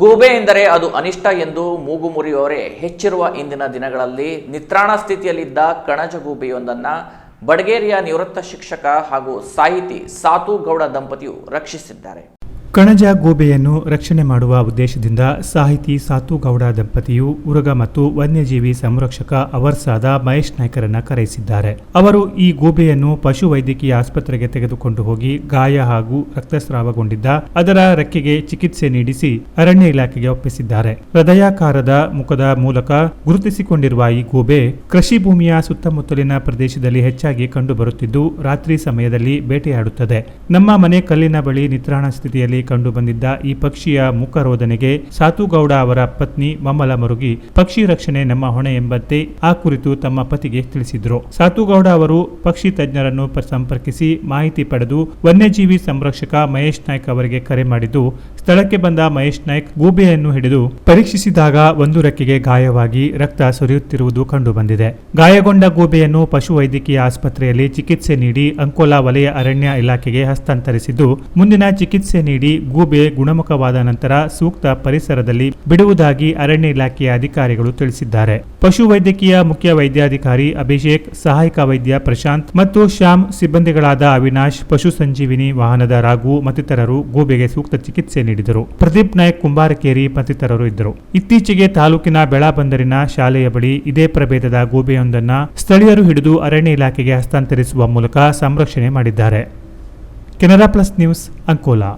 ಗೂಬೆ ಎಂದರೆ ಅದು ಅನಿಷ್ಟ ಎಂದು ಮೂಗು ಮುರಿಯುವವರೇ ಹೆಚ್ಚಿರುವ ಇಂದಿನ ದಿನಗಳಲ್ಲಿ ನಿತ್ರಾಣ ಸ್ಥಿತಿಯಲ್ಲಿದ್ದ ಕಣಜ ಗೂಬೆಯೊಂದನ್ನು ಬಡಗೇರಿಯ ನಿವೃತ್ತ ಶಿಕ್ಷಕ ಹಾಗೂ ಸಾಹಿತಿ ಸಾತು ಗೌಡ ದಂಪತಿಯು ರಕ್ಷಿಸಿದ್ದಾರೆ. ಕಣಜ ಗೋಬೆಯನ್ನು ರಕ್ಷಣೆ ಮಾಡುವ ಉದ್ದೇಶದಿಂದ ಸಾಹಿತಿ ಸಾತುಗೌಡ ದಂಪತಿಯು ಉರಗ ಮತ್ತು ವನ್ಯಜೀವಿ ಸಂರಕ್ಷಕ ಅವರ್ಸಾದ ಮಹೇಶ್ ನಾಯ್ಕರನ್ನ ಕರೆಯಿಸಿದ್ದಾರೆ ಅವರು ಈ ಗೋಬೆಯನ್ನು ಪಶು ವೈದ್ಯಕೀಯ ಆಸ್ಪತ್ರೆಗೆ ತೆಗೆದುಕೊಂಡು ಹೋಗಿ ಗಾಯ ಹಾಗೂ ರಕ್ತಸ್ರಾವಗೊಂಡಿದ್ದ ಅದರ ರೆಕ್ಕೆಗೆ ಚಿಕಿತ್ಸೆ ನೀಡಿಸಿ ಅರಣ್ಯ ಇಲಾಖೆಗೆ ಒಪ್ಪಿಸಿದ್ದಾರೆ. ಹೃದಯಾಕಾರದ ಮುಖದ ಮೂಲಕ ಗುರುತಿಸಿಕೊಂಡಿರುವ ಈ ಗೋಬೆ ಕೃಷಿ ಭೂಮಿಯ ಸುತ್ತಮುತ್ತಲಿನ ಪ್ರದೇಶದಲ್ಲಿ ಹೆಚ್ಚಾಗಿ ಕಂಡುಬರುತ್ತಿದ್ದು ರಾತ್ರಿ ಸಮಯದಲ್ಲಿ ಬೇಟೆಯಾಡುತ್ತದೆ. ನಮ್ಮ ಮನೆ ಕಲ್ಲಿನ ಬಳಿ ನಿತ್ರಾಣ ಸ್ಥಿತಿಯಲ್ಲಿ ಕಂಡುಬಂದಿದ್ದ ಈ ಪಕ್ಷಿಯ ಮುಖರೋಧನೆಗೆ ಸಾತುಗೌಡ ಅವರ ಪತ್ನಿ ಮಮ್ಮಲ ಮರುಗಿ, ಪಕ್ಷಿ ರಕ್ಷಣೆ ನಮ್ಮ ಹೊಣೆ ಎಂಬಂತೆ ಆ ಕುರಿತು ತಮ್ಮ ಪತಿಗೆ ತಿಳಿಸಿದ್ರು. ಸಾತುಗೌಡ ಅವರು ಪಕ್ಷಿ ತಜ್ಞರನ್ನು ಸಂಪರ್ಕಿಸಿ ಮಾಹಿತಿ ಪಡೆದು ವನ್ಯಜೀವಿ ಸಂರಕ್ಷಕ ಮಹೇಶ್ ನಾಯ್ಕ್ ಅವರಿಗೆ ಕರೆ ಮಾಡಿದ್ದು, ಸ್ಥಳಕ್ಕೆ ಬಂದ ಮಹೇಶ್ ನಾಯ್ಕ್ ಗೂಬೆಯನ್ನು ಹಿಡಿದು ಪರೀಕ್ಷಿಸಿದಾಗ ಒಂದು ರೆಕ್ಕೆಗೆ ಗಾಯವಾಗಿ ರಕ್ತ ಸುರಿಯುತ್ತಿರುವುದು ಕಂಡುಬಂದಿದೆ ಗಾಯಗೊಂಡ ಗೂಬೆಯನ್ನು ಪಶು ವೈದ್ಯಕೀಯ ಆಸ್ಪತ್ರೆಯಲ್ಲಿ ಚಿಕಿತ್ಸೆ ನೀಡಿ ಅಂಕೋಲಾ ವಲಯ ಅರಣ್ಯ ಇಲಾಖೆಗೆ ಹಸ್ತಾಂತರಿಸಿದ್ದು, ಮುಂದಿನ ಚಿಕಿತ್ಸೆ ನೀಡಿ ಗೂಬೆ ಗುಣಮುಖವಾದ ನಂತರ ಸೂಕ್ತ ಪರಿಸರದಲ್ಲಿ ಬಿಡುವುದಾಗಿ ಅರಣ್ಯ ಇಲಾಖೆಯ ಅಧಿಕಾರಿಗಳು ತಿಳಿಸಿದ್ದಾರೆ. ಪಶು ವೈದ್ಯಕೀಯ ಮುಖ್ಯ ವೈದ್ಯಾಧಿಕಾರಿ ಅಭಿಷೇಕ್, ಸಹಾಯಕ ವೈದ್ಯ ಪ್ರಶಾಂತ್ ಮತ್ತು ಶ್ಯಾಮ್ ಸಿಬ್ಬಂದಿಗಳಾದ ಅವಿನಾಶ್, ಪಶು ಸಂಜೀವಿನಿ ವಾಹನದ ರಾಘು ಮತ್ತಿತರರು ಗೂಬೆಗೆ ಸೂಕ್ತ ಚಿಕಿತ್ಸೆ ನೀಡಿದರು. ಪ್ರದೀಪ್ ನಾಯಕ್ ಕುಂಬಾರಕೇರಿ ಮತ್ತಿತರರು ಇದ್ದರು. ಇತ್ತೀಚೆಗೆ ತಾಲೂಕಿನ ಬೆಳಾಬಂದರಿನ ಶಾಲೆಯ ಬಳಿ ಇದೇ ಪ್ರಭೇದದ ಗೂಬೆಯೊಂದನ್ನು ಸ್ಥಳೀಯರು ಹಿಡಿದು ಅರಣ್ಯ ಇಲಾಖೆಗೆ ಹಸ್ತಾಂತರಿಸುವ ಮೂಲಕ ಸಂರಕ್ಷಣೆ ಮಾಡಿದ್ದಾರೆ. Canara plus news Ankola.